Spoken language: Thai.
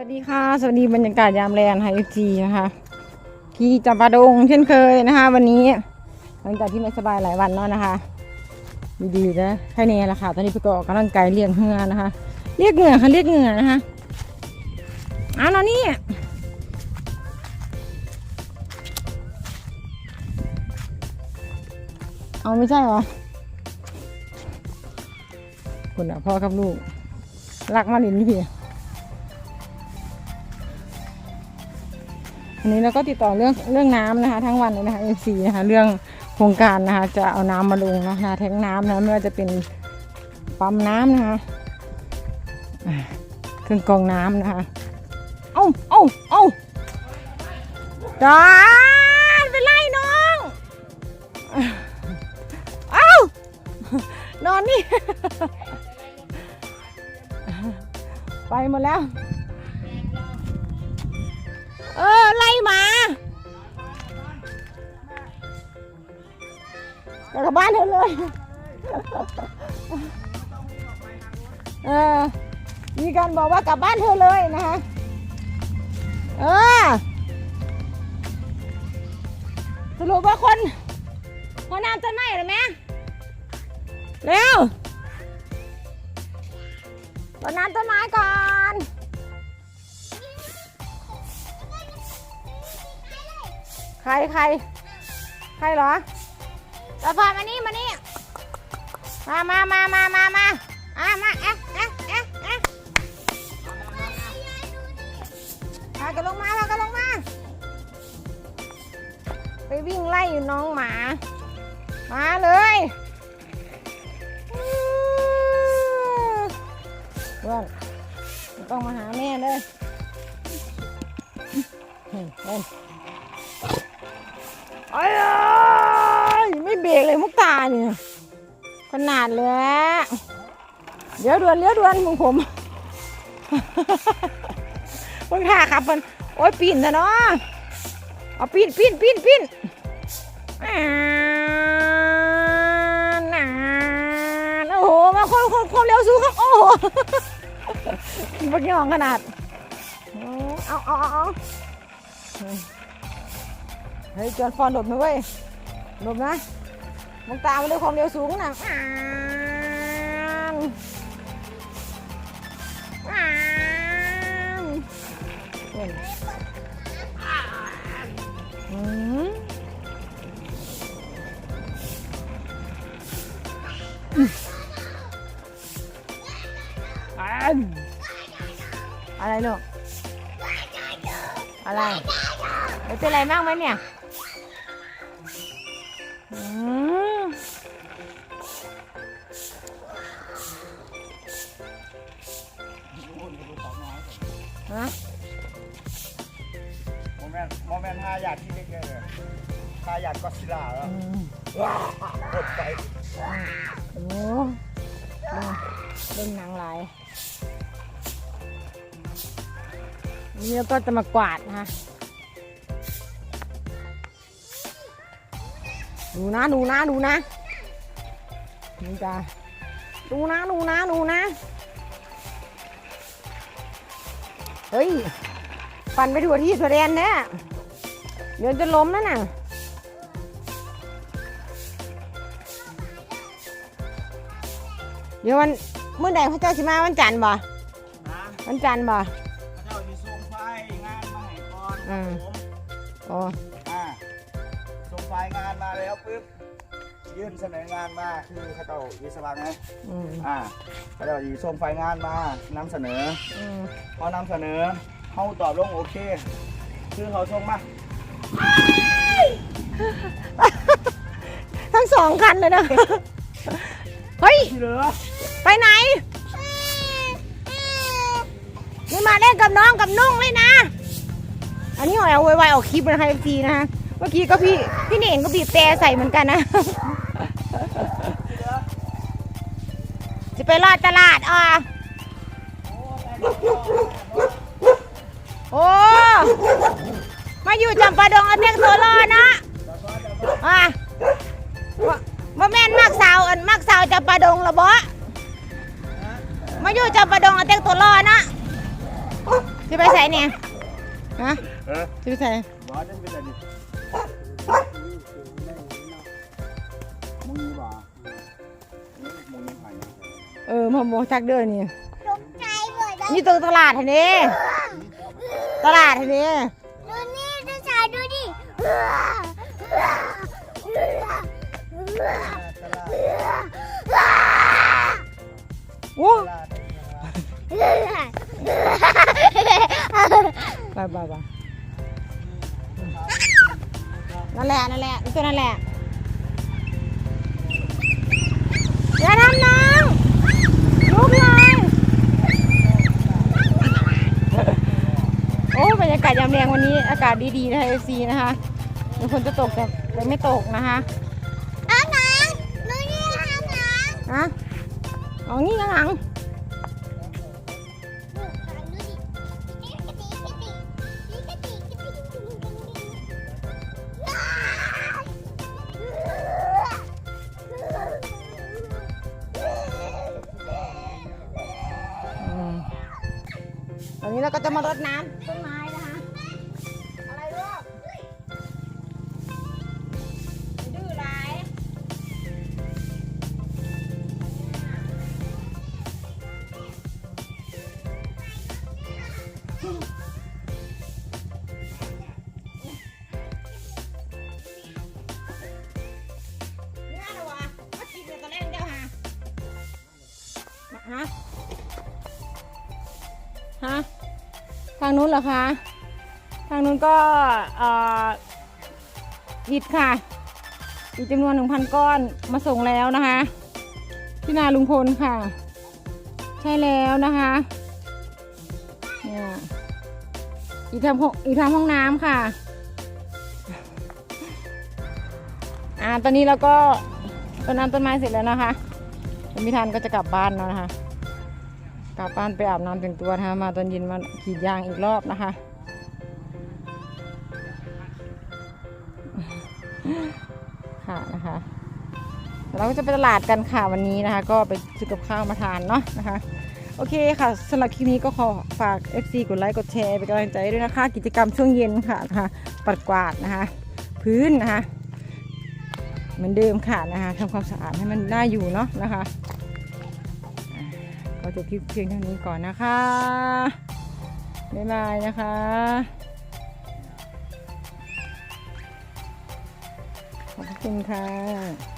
วัสดีค่ะ สวัสดีบรรยากาศยามแรงไฮฟจีนะคะที่จำปาดงเช่นเคยนะคะ วันนี้หลังจากที่ไม่สบายหลายวันแล้วนะคะดีๆนะแค่นี้แหละค่ะ ตอนนี้ไปก็ออกกำลังกายเรียกเหงื่อนะคะ เรียกเหงื่อค่ะเรียกเหงื่อนะคะเอาหนอนี่เอาไม่ใช่เหรอคุณอะพ่อกับลูกรักมาลินพี่ อันนี้เราก็ติดต่อเรื่องเรื่องน้ำนะคะ ทั้งวันเลยนะคะเอซีนะคะเรื่องโครงการนะคะ จะเอาน้ำมาลงนะคะแทงน้ำนะไม่ว่าจะเป็นปั๊มน้ำนะคะเครื่องกรองน้ำนะคะ เอ้าเอ้าเอ้าจานไปไล่น้องเอ้านอนนี่ ไปหมดแล้ว เออ กลับบ้านเธอเลยเออมีการบอกว่ากลับบ้านเธอเลยนะคะเออสรุปว่าคนหัวน้ำต้นไม้หรือไหมเร็วรดน้ำต้นไม้ก่อนใครใครใครเหรอ ตาฟามานี่มานี่มามามามามามาอะมาเอ๊ะเอ๊ะเอ๊ะเอ๊ะพากันลงมาพากันลงมา ไปวิ่งไล่อยู่น้องหมา มาเลยอื้อเพื่อนต้องมาหาแม่เลยเฮ้ยเฮ้ย ไม่เบรกเลยมุกตาเนี่ยขนาดเลยอะเดี๋ยวด่วนเลี้ยวด่วนมึงผมมึงท่าขับมันโอ้ยปีนนะเนาะเอาปีนปีนปีนปีนนานโอ้โหมาคนคนความเร็วสูงครับโอ้โหบักยองขนาดเอาเอาเอาเฮ้ยจอนฟอนหลบนะเว้ยหมองตามมาด้วย ความเร็วสูงนะอ่านอ่านเห็นอื ฮะโมเมนต์โมเมนต์ทายาทที่เล็กๆเลยทายาทก็สิลาแล้วว้าวกดไปโอ้เล่นหนังหลายนี่เราก็จะมากวาดนะ ดูนะดูนะดูนะนี่จ้าดูนะดูนะดูนะ เฮ้ยปั่นไปถั่วที่ถั่วแดนเนี่ยเดี๋ยวจะล้มแล้วน่ะเดี๋ยววันเมื่อใดพระเจ้าสิมาวันจันทร์บ่นะวันจันทร์บ่พระเจ้าที่ส่งไฟงานมาให้ก่อนอืมผมโอ้อ่าส่ง ไฟงานมาแล้วปุ๊บยื่นเสนองานมาคือพระเจ้าอิสระไงอืมอ่าพระเจ้าอีส่งไฟงานมานำเสนออืมพอนำเสนอเขาตอบลงโอเคคือเขาส่งมาทั้งสองคันเลยนะ เฮ้ย ที่เหลือไปไหนนี่มาเล่นกับน้องกับนุ่งเลยนะ อันนี้หอยเอาไวๆออกคลิปนะคะทีนะคะ เมื่อกี้ก็พี่พี่เน่งก็บีบแต่ใส่เหมือนกันนะ จะไปรอดตลาดอะโอ้มาอยู่จำปาดงเอาเตียงตัวรอนะอะว่าว่าแม่นมักสาวอันมักสาวจำปาดงละบ่มาอยู่จำปาดงเอาเตียงตัวรอนะจะไปใส่เนี่ยฮะจะไปใส่ เออมาโมจักเด้อนี่ตกใจหมดเลยนี่ตรงตลาดเห็นดิตลาดเห็นดิดูนี่ดูสายดูดิโอ้ไปไปไปนั่นแหละนั่นแหละนี่ตัวนั่นแหละอย่าทำน้องลุกเลยโอ้บ รรยากาศยามแรงวันนี้อากาศดีๆนะคะเอซีนะคะเดี๋ยวฝนจะตกแต่แต่ไม่ตกนะคะเอาหนังดูนี่เอาหนังฮะอ๋อนี่ข้างหลังอืมตอนนี้เราก็จะมารดน้ำต้นไม้ ฮะฮะ ฮะ ทางนู้นเหรอคะ ทางนู้นก็เอ่ออิดค่ะอีกจำนวนหนึ่งพันก้อนมาส่งแล้วนะคะ ที่นาลุงพลค่ะ ใช่แล้วนะคะ เนี่ยอีกทำห้องอีกทำห้องน้ำค่ะ อ่า ตอนนี้เราก็ต้นน้ำต้นไม้เสร็จแล้วนะคะคุณพิธานก็จะกลับบ้านแล้วนะคะ กลับบ้านไปอาบน้ำแต่งตัวนะคะ มาตอนเย็นมากรีดยางอีกรอบนะคะ ค่ะนะคะเราก็จะไปตลาดกันค่ะวันนี้นะคะ ก็ไปซื้อกับข้าวมาทานเนาะนะคะ โอเคค่ะสำหรับคลิปนี้ก็ขอฝาก FC กดไลค์กดแชร์เป็นกำลังใจด้วยนะคะ กิจกรรมช่วงเย็นค่ะนะคะปัดกวาดนะคะ พื้นนะคะ เหมือนเดิมค่ะนะคะทำความสะอาดให้มันน่าอยู่เนาะนะคะก็จบคลิปเพียงเท่านี้ก่อนนะคะบ๊ายบายนะคะขอบคุณค่ะ